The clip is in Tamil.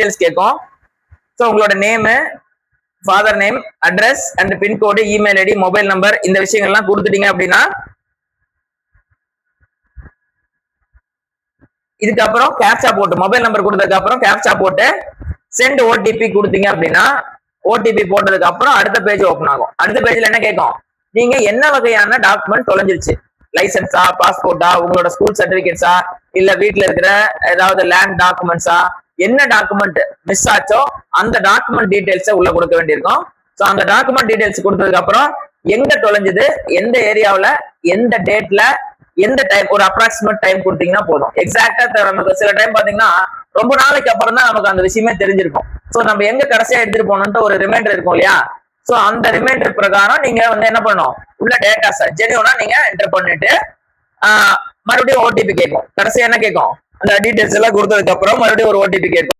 டீடைல்ஸ் கேட்கும் ஸோ உங்களோட name father name address and pincode email ID mobile number இந்த விஷயங்கள்லாம் கொடுத்துட்டீங்க அப்படின்னா இதுக்கப்புறம் கேப்சா போட்டு மொபைல் நம்பர் கொடுத்ததுக்கு அப்புறம் கேப்சா போட்டு சென்ட் ஓடிபி கொடுத்தீங்க அப்படின்னா ஓடிபி போட்டதுக்கு அப்புறம் அடுத்த பேஜ் ஓப்பன் ஆகும். அடுத்த பேஜ்ல என்ன கேட்கும்? நீங்க என்ன வகையான டாக்குமெண்ட் தொலைஞ்சிருச்சு? லைசன்ஸா பாஸ்போர்ட்டா உங்களோட ஸ்கூல் சர்டிபிகேட்ஸா இல்ல வீட்டில் இருக்கிற ஏதாவது லேண்ட் டாக்குமெண்ட்ஸா என்ன டாக்குமெண்ட் மிஸ் ஆச்சோ அந்த டாக்குமெண்ட் டீடைல்ஸை உள்ள கொடுக்க வேண்டியிருக்கும். ஸோ அந்த டாக்குமெண்ட் டீடைல்ஸ் கொடுத்ததுக்கு அப்புறம் எங்க தொலைஞ்சது எந்த ஏரியாவில் எந்த டேட்ல எந்த டைம் ஒரு அப்ராக்சிமேட் டைம் கொடுத்தீங்கன்னா போதும். எக்ஸாக்டா நமக்கு சில டைம் பாத்தீங்கன்னா ரொம்ப நாளைக்கு அப்புறம் தான் நமக்கு அந்த விஷயமே தெரிஞ்சிருக்கும். ஸோ நம்ம எங்க கடைசியா எடுத்துட்டு போகணும்ட்டு ஒரு ரிமைண்டர் இருக்கும் இல்லையா? ஸோ அந்த ரிமைண்டர் பிரகாரம் நீங்க வந்து என்ன பண்ணணும்? உள்ள டேட்டாஸை ஜெனியூனா நீங்க என்டர் பண்ணிட்டு மறுபடியும் ஓடிபி கேட்கும். கடைசியா என்ன கேட்கும்? அந்த டீடைல்ஸ் எல்லாம் கொடுத்ததுக்கு அப்புறம் மறுபடியும் ஒரு ஓடிபி கேட்கும்.